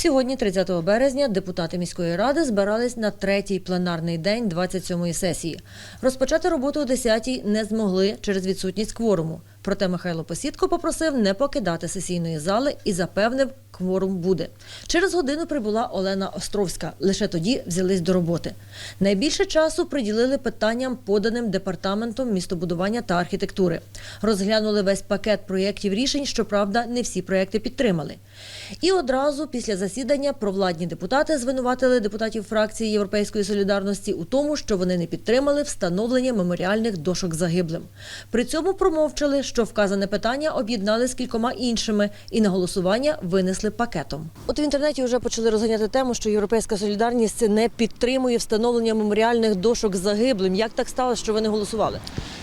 Сьогодні, 30 березня, депутати міської ради збирались на третій пленарний день 27-ї сесії. Розпочати роботу о 10-й не змогли через відсутність кворуму. Проте Михайло Посідко попросив не покидати сесійної зали і запевнив, кворум буде. Через годину прибула Олена Островська. Лише тоді взялись до роботи. Найбільше часу приділили питанням, поданим департаментом містобудування та архітектури. Розглянули весь пакет проєктів рішень, щоправда, не всі проєкти підтримали. І одразу після засідання провладні депутати звинуватили депутатів фракції Європейської солідарності у тому, що вони не підтримали встановлення меморіальних дошок загиблим. При цьому промовчали, що вказане питання об'єднали з кількома іншими і на голосування винесли пакетом. От в інтернеті вже почали розганяти тему, що Європейська солідарність не підтримує встановлення меморіальних дошок загиблим. Як так сталося, що ви не голосували?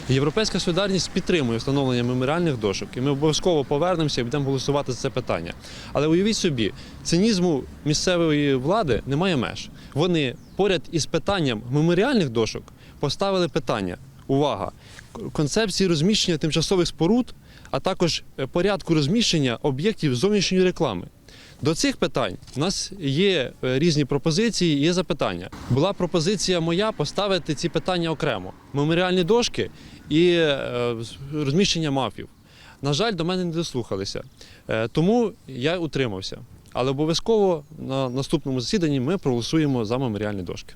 Європейська солідарність підтримує встановлення меморіальних дошок, і ми обов'язково повернемося і будемо голосувати за це питання. Але уявіть собі, цинізму місцевої влади немає меж. Вони поряд із питанням меморіальних дошок поставили питання. Увага! Концепції розміщення тимчасових споруд, а також е, порядку розміщення об'єктів зовнішньої реклами. До цих питань у нас є е, різні пропозиції, є запитання. Була пропозиція моя поставити ці питання окремо: меморіальні дошки і е, розміщення мафів. На жаль, до мене не дослухалися. Тому я утримався. Але обов'язково на наступному засіданні ми проголосуємо за меморіальні дошки.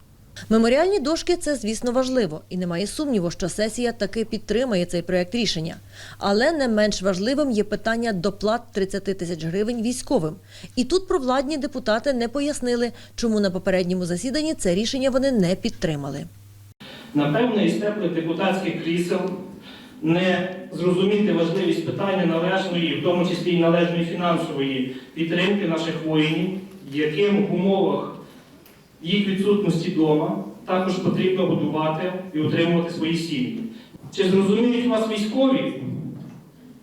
Меморіальні дошки це, звісно, важливо, і немає сумніву, що сесія таки підтримає цей проект рішення. Але не менш важливим є питання доплат 30 тисяч гривень військовим. І тут провладні депутати не пояснили, чому на попередньому засіданні це рішення вони не підтримали. Напевно, із теплих депутатських крісел не зрозуміти важливість питання належної, в тому числі і належної фінансової підтримки наших воїнів, яким в умовах їх відсутності вдома також потрібно годувати і утримувати свої сім'ї. Чи зрозуміють вас військові?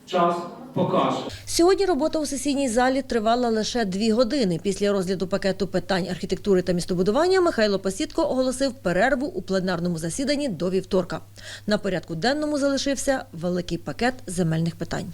Час покаже. Сьогодні робота у сесійній залі тривала лише дві години. Після розгляду пакету питань архітектури та містобудування Михайло Посідко оголосив перерву у пленарному засіданні до вівторка. На порядку денному залишився великий пакет земельних питань.